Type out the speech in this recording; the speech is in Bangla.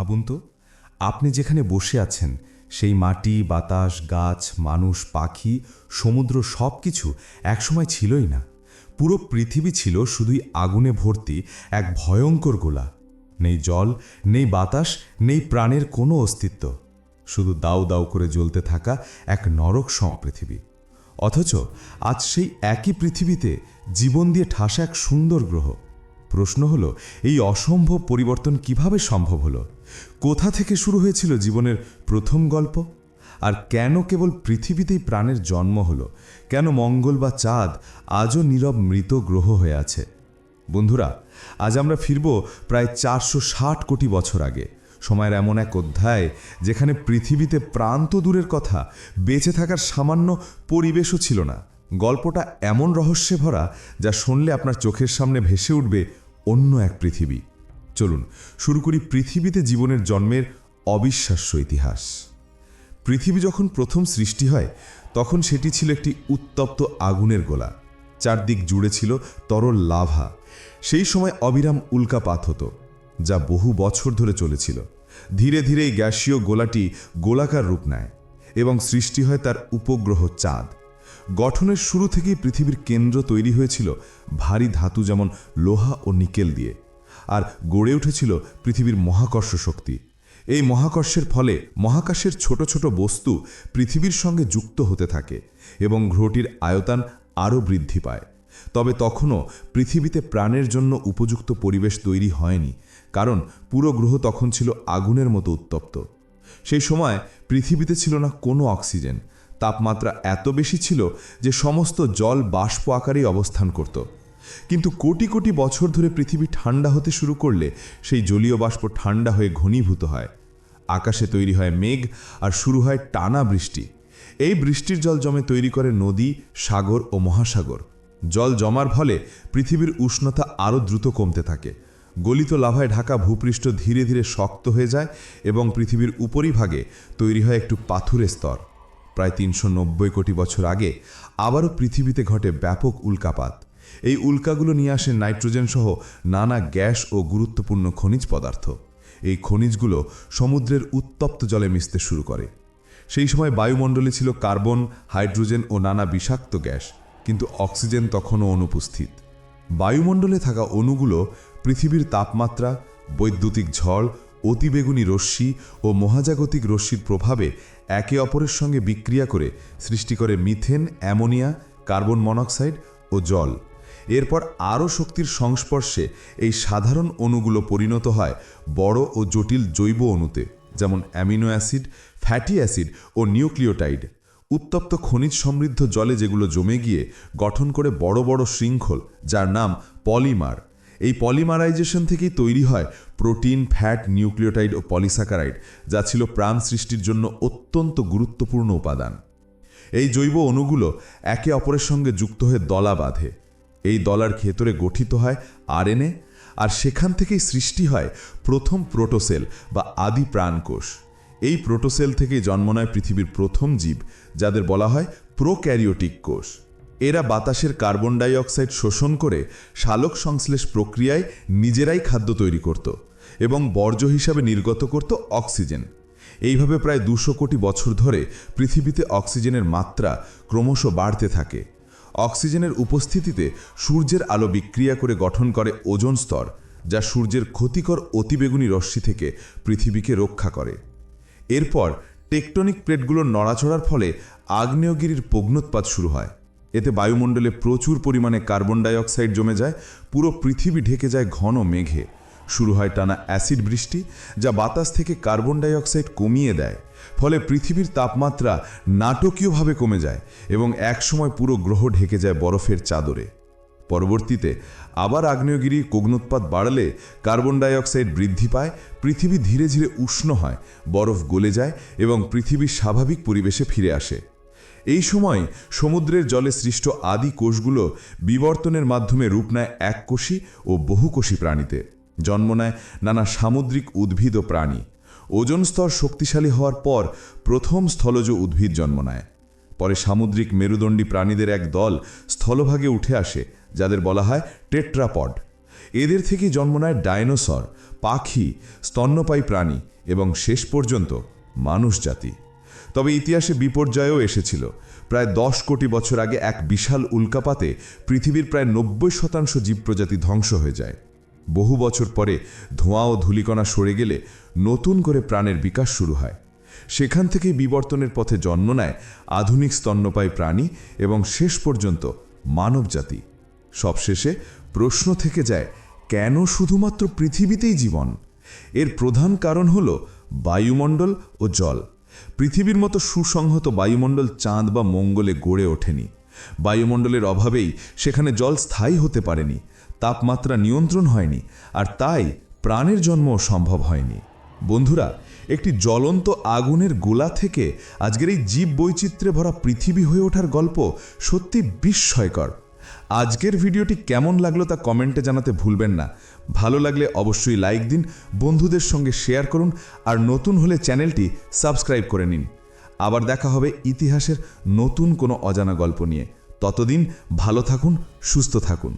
ভাবুন তো, আপনি যেখানে বসে আছেন, সেই মাটি, বাতাস, গাছ, মানুষ, পাখি, সমুদ্র সব কিছু একসময় ছিলই না। পুরো পৃথিবী ছিল শুধুই আগুনে ভর্তি এক ভয়ঙ্কর গোলা। নেই জল, নেই বাতাস, নেই প্রাণের কোনো অস্তিত্ব। শুধু দাউ দাউ করে জ্বলতে থাকা এক নরক সম পৃথিবী অথচ আজ সেই একই পৃথিবীতে জীবন দিয়ে ঠাসা এক সুন্দর গ্রহ। প্রশ্ন হলো, এই অসম্ভব পরিবর্তন কীভাবে সম্ভব হলো? কোথা থেকে শুরু হয়েছিল জীবনের প্রথম গল্প? আর কেন কেবল পৃথিবীতেই প্রাণের জন্ম হলো? কেন মঙ্গল বা চাঁদ আজও নীরব মৃত গ্রহ হয়ে আছে? বন্ধুরা, আজ আমরা ফিরব প্রায় চারশো ষাট কোটি বছর আগে। সময়ের এমন এক অধ্যায় যেখানে পৃথিবীতে প্রান্ত দূরের কথা বেঁচে থাকার সামান্য পরিবেশও ছিল না। গল্পটা এমন রহস্যে ভরা যা শুনলে আপনার চোখের সামনে ভেসে উঠবে অন্য এক পৃথিবী। চলুন, শুরু করি পৃথিবীতে জীবনের জন্মের অবিশ্বাস্য ইতিহাস। পৃথিবী যখন প্রথম সৃষ্টি হয়, তখন সেটি ছিল একটি উত্তপ্ত আগুনের গোলা। চারদিক জুড়ে ছিল তরল লাভা। সেই সময় অবিরাম উল্কাপাত হতো, যা বহু বছর ধরে চলেছিল। ধীরে ধীরে এই গ্যাসীয় গোলাটি গোলাকার রূপ নেয় এবং সৃষ্টি হয় তার উপগ্রহ চাঁদ। গঠনের শুরু থেকেই পৃথিবীর কেন্দ্র তৈরি হয়েছিল ভারী ধাতু যেমন লোহা ও নিকেল দিয়ে। আর গড়ে উঠেছিল পৃথিবীর মহাকর্ষ শক্তি। এই মহাকর্ষের ফলে মহাকাশের ছোট ছোট বস্তু পৃথিবীর সঙ্গে যুক্ত হতে থাকে এবং গ্রহটির আয়তান আরও বৃদ্ধি পায়। তবে তখনও পৃথিবীতে প্রাণের জন্য উপযুক্ত পরিবেশ তৈরি হয়নি, কারণ পুরো গ্রহ তখন ছিল আগুনের মতো উত্তপ্ত। সেই সময় পৃথিবীতে ছিল না কোনো অক্সিজেন, তাপমাত্রা এত বেশি ছিল যে সমস্ত জল বাষ্প আকারেই অবস্থান করত। কিন্তু কোটি কোটি বছর ধরে পৃথিবী ঠান্ডা হতে শুরু করলে সেই জলীয় বাষ্প ঠান্ডা হয়ে ঘনীভূত হয়। আকাশে তৈরি হয় মেঘ আর শুরু হয় টানা বৃষ্টি। এই বৃষ্টির জল জমে তৈরি করে নদী, সাগর ও মহাসাগর। জল জমার ফলে পৃথিবীর উষ্ণতা আরও দ্রুত কমতে থাকে। গলিত লাভায় ঢাকা ভূপৃষ্ঠ ধীরে ধীরে শক্ত হয়ে যায় এবং পৃথিবীর উপরিভাগে তৈরি হয় একটু পাথুরের স্তর। প্রায় তিনশো নব্বই কোটি বছর আগে আবারও পৃথিবীতে ঘটে ব্যাপক উল্কাপাত। এই উল্কাগুলো নিয়ে আসে নাইট্রোজেন সহ নানা গ্যাস ও গুরুত্বপূর্ণ খনিজ পদার্থ। এই খনিজগুলো সমুদ্রের উত্তপ্ত জলে মিশতে শুরু করে। সেই সময় বায়ুমণ্ডলে ছিল কার্বন, হাইড্রোজেন ও নানা বিষাক্ত গ্যাস, কিন্তু অক্সিজেন তখনও অনুপস্থিত। বায়ুমণ্ডলে থাকা অণুগুলো পৃথিবীর তাপমাত্রা, বৈদ্যুতিক ঝড়, অতিবেগুনি রশ্মি ও মহাজাগতিক রশ্মির প্রভাবে একে অপরের সঙ্গে বিক্রিয়া করে সৃষ্টি করে মিথেন, অ্যামোনিয়া, কার্বন মনোক্সাইড ও জল। এরপর আরও শক্তির সংস্পর্শে এই সাধারণ অণুগুলো পরিণত হয় বড় ও জটিল জৈব অণুতে, যেমন অ্যামিনো অ্যাসিড, ফ্যাটি অ্যাসিড ও নিউক্লিওটাইড। উত্তপ্ত খনিজ সমৃদ্ধ জলে যেগুলো জমে গিয়ে গঠন করে বড় বড় শৃঙ্খল, যার নাম পলিমার। এই পলিমারাইজেশন থেকেই তৈরি হয় প্রোটিন, ফ্যাট, নিউক্লিওটাইড ও পলিসাকারাইড, যা ছিল প্রাণ সৃষ্টির জন্য অত্যন্ত গুরুত্বপূর্ণ উপাদান। এই জৈব অণুগুলো একে অপরের সঙ্গে যুক্ত হয়ে দলা বাঁধে। এই দলার ভেতরে গঠিত হয় আরএনএ, আর সেখান থেকেই সৃষ্টি হয় প্রথম প্রোটোসেল বা আদি প্রাণকোষ। এই প্রোটোসেল থেকেই জন্ম নেয় পৃথিবীর প্রথম জীব, যাদের বলা হয় প্রোক্যারিওটিক কোষ। এরা বাতাসের কার্বন ডাই অক্সাইড শোষণ করে শালক সংশ্লেষ প্রক্রিয়ায় নিজেরাই খাদ্য তৈরি করত এবং বর্জ্য হিসাবে নির্গত করত অক্সিজেন। এইভাবে প্রায় দুশো কোটি বছর ধরে পৃথিবীতে অক্সিজেনের মাত্রা ক্রমশ বাড়তে থাকে। অক্সিজেনের উপস্থিতিতে সূর্যের আলো বিক্রিয়া করে গঠন করে ওজন স্তর, যা সূর্যের ক্ষতিকর অতিবেগুনি রশ্মি থেকে পৃথিবীকে রক্ষা করে। এরপর টেকটনিক প্লেটগুলোর নড়াচড়ার ফলে আগ্নেয়গিরির পগ্নোৎপাত শুরু হয়। এতে বায়ুমণ্ডলে প্রচুর পরিমাণে কার্বন ডাইঅক্সাইড জমে যায়, পুরো পৃথিবী ঢেকে যায় ঘন মেঘে। শুরু হয় টানা অ্যাসিড বৃষ্টি, যা বাতাস থেকে কার্বন ডাইঅক্সাইড কমিয়ে দেয়। ফলে পৃথিবীর তাপমাত্রা নাটকীয়ভাবে কমে যায় এবং একসময় পুরো গ্রহ ঢেকে যায় বরফের চাদরে। পরবর্তীতে আবার আগ্নেয়গিরি কগ্নোৎপাত বাড়লে কার্বন ডাইঅক্সাইড বৃদ্ধি পায়, পৃথিবী ধীরে ধীরে উষ্ণ হয়, বরফ গলে যায় এবং পৃথিবীর স্বাভাবিক পরিবেশে ফিরে আসে। এই সময় সমুদ্রের জলে সৃষ্ট আদি কোষগুলো বিবর্তনের মাধ্যমে রূপ নেয় এককোষী ও বহুকোষী প্রাণীতে। জন্ম নেয় নানা সামুদ্রিক উদ্ভিদ ও প্রাণী। ওজন স্তর শক্তিশালী হওয়ার পর প্রথম স্থলজ উদ্ভিদ জন্ম নেয়। পরে সামুদ্রিক মেরুদণ্ডী প্রাণীদের এক দল স্থলভাগে উঠে আসে, যাদের বলা হয় টেট্রাপড। এদের থেকে জন্ম নেয় ডাইনোসর, পাখি, স্তন্যপায়ী প্রাণী এবং শেষ পর্যন্ত মানুষ জাতি। তবে ইতিহাসে বিপর্যয়ও এসেছিল। প্রায় দশ কোটি বছর আগে এক বিশাল উল্কাপাতে পৃথিবীর প্রায় নব্বই শতাংশ জীব প্রজাতি ধ্বংস হয়ে যায়। বহু বছর পরে ধোঁয়া ও ধূলিকণা সরে গেলে নতুন করে প্রাণের বিকাশ শুরু হয়। সেখান থেকেই বিবর্তনের পথে জন্ম নেয় আধুনিক স্তন্যপায়ী প্রাণী এবং শেষ পর্যন্ত মানবজাতি। সবশেষে প্রশ্ন থেকে যায়, কেন শুধুমাত্র পৃথিবীতেই জীবন? এর প্রধান কারণ হল বায়ুমণ্ডল ও জল। পৃথিবীর মতো সুসংহত বায়ুমণ্ডল চাঁদ বা মঙ্গলে গড়ে ওঠেনি। বায়ুমণ্ডলের অভাবেই সেখানে জল স্থায়ী হতে পারেনি। তাপমাত্রা নিয়ন্ত্রণ হয়নি আর তাই প্রাণের জন্মও সম্ভব হয়নি। বন্ধুরা, একটি জ্বলন্ত আগুনের গোলা থেকে আজকের এই জীব বৈচিত্র্যে ভরা পৃথিবী হয়ে ওঠার গল্প সত্যি বিস্ময়কর। আজকের ভিডিওটি কেমন লাগল তা কমেন্টে জানাতে ভুলবেন না। ভালো লাগলে অবশ্যই লাইক দিন, বন্ধুদের সঙ্গে শেয়ার করুন আর নতুন হলে চ্যানেলটি সাবস্ক্রাইব করে নিন। আবার দেখা হবে ইতিহাসের নতুন কোনো অজানা গল্প নিয়ে। ততদিন ভালো থাকুন, সুস্থ থাকুন।